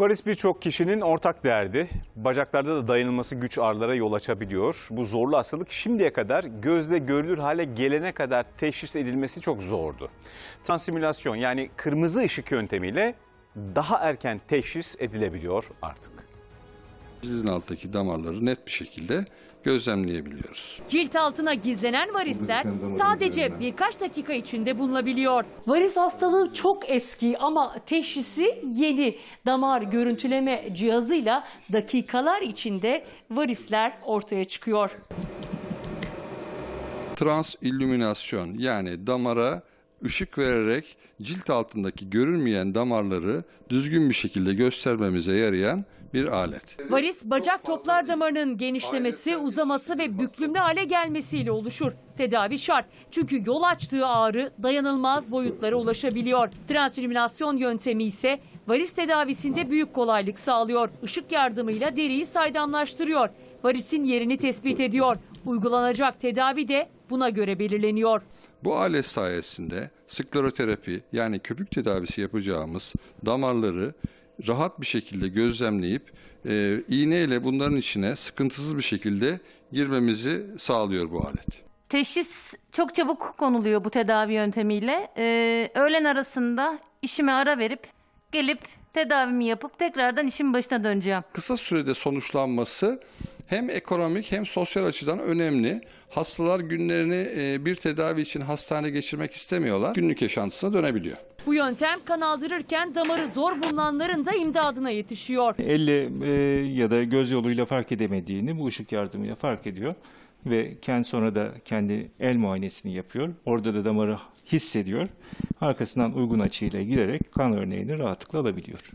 Varis birçok kişinin ortak derdi. Bacaklarda da dayanılması güç ağrılara yol açabiliyor. Bu zorlu hastalık şimdiye kadar gözle görülür hale gelene kadar teşhis edilmesi çok zordu. Transimülasyon yani kırmızı ışık yöntemiyle daha erken teşhis edilebiliyor artık. Cildin alttaki damarları net bir şekilde gözlemleyebiliyoruz. Cilt altına gizlenen varisler sadece birkaç dakika içinde bulunabiliyor. Varis hastalığı çok eski ama teşhisi yeni. Damar görüntüleme cihazıyla dakikalar içinde varisler ortaya çıkıyor. Transillüminasyon yani damara ışık vererek cilt altındaki görünmeyen damarları düzgün bir şekilde göstermemize yarayan bir alet. Varis bacak toplar damarının genişlemesi, uzaması ve büklümlü hale gelmesiyle oluşur. Tedavi şart. Çünkü yol açtığı ağrı dayanılmaz boyutlara ulaşabiliyor. Transülüminasyon yöntemi ise varis tedavisinde büyük kolaylık sağlıyor. Işık yardımıyla deriyi saydamlaştırıyor. Varisin yerini tespit ediyor. Uygulanacak tedavi de buna göre belirleniyor. Bu alet sayesinde skleroterapi yani köpük tedavisi yapacağımız damarları rahat bir şekilde gözlemleyip e, iğneyle bunların içine sıkıntısız bir şekilde girmemizi sağlıyor bu alet. Teşhis çok çabuk konuluyor bu tedavi yöntemiyle. Ee, öğlen arasında işime ara verip gelip tedavimi yapıp tekrardan işin başına döneceğim. Kısa sürede sonuçlanması hem ekonomik hem sosyal açıdan önemli. Hastalar günlerini e, bir tedavi için hastane geçirmek istemiyorlar. Günlük yaşantısına dönebiliyor. Bu yöntem kan aldırırken damarı zor bulunanların da imdadına yetişiyor. elle e, ya da göz yoluyla fark edemediğini bu ışık yardımıyla fark ediyor ve kendi sonra da kendi el muayenesini yapıyor. Orada da damarı hissediyor. Arkasından uygun açıyla girerek kan örneğini rahatlıkla alabiliyor.